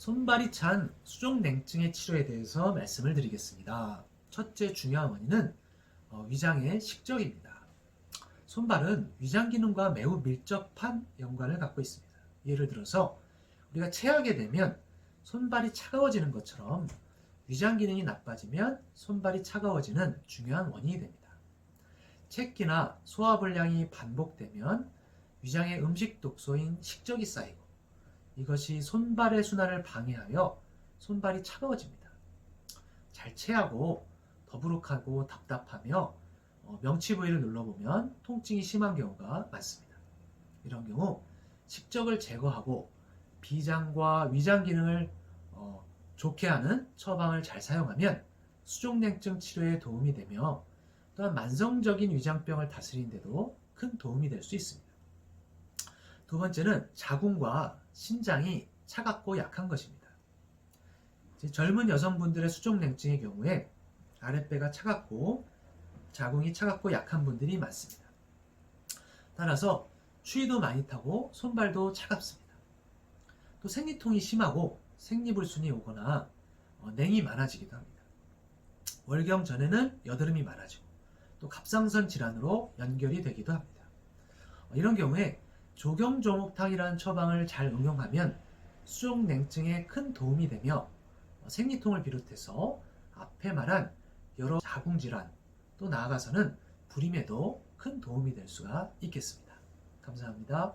손발이 찬 수족냉증의 치료에 대해서 말씀을 드리겠습니다. 첫째 중요한 원인은 어, 위장의 식적입니다. 손발은 위장 기능과 매우 밀접한 연관을 갖고 있습니다. 예를 들어서 우리가 체하게 되면 손발이 차가워지는 것처럼 위장 기능이 나빠지면 손발이 차가워지는 중요한 원인이 됩니다. 체기나 소화불량이 반복되면 위장에 음식 독소인 식적이 쌓이고 이것이 손발의 순환을 방해하여 손발이 차가워집니다. 잘 체하고 더부룩하고 답답하며 어, 명치 부위를 눌러보면 통증이 심한 경우가 많습니다. 이런 경우 식적을 제거하고 비장과 위장 기능을 어, 좋게 하는 처방을 잘 사용하면 수족냉증 치료에 도움이 되며 또한 만성적인 위장병을 다스리는데도 큰 도움이 될 수 있습니다. 두 번째는 자궁과 신장이 차갑고 약한 것입니다. 젊은 여성분들의 수족냉증의 경우에 아랫배가 차갑고 자궁이 차갑고 약한 분들이 많습니다. 따라서 추위도 많이 타고 손발도 차갑습니다. 또 생리통이 심하고 생리불순이 오거나 어, 냉이 많아지기도 합니다. 월경 전에는 여드름이 많아지고 또 갑상선 질환으로 연결이 되기도 합니다. 어, 이런 경우에 조경조목탕이라는 처방을 잘 응용하면 수족 냉증에 큰 도움이 되며 어, 생리통을 비롯해서 앞에 말한 여러 자궁질환 또 나아가서는 불임에도 큰 도움이 될 수가 있겠습니다. 감사합니다.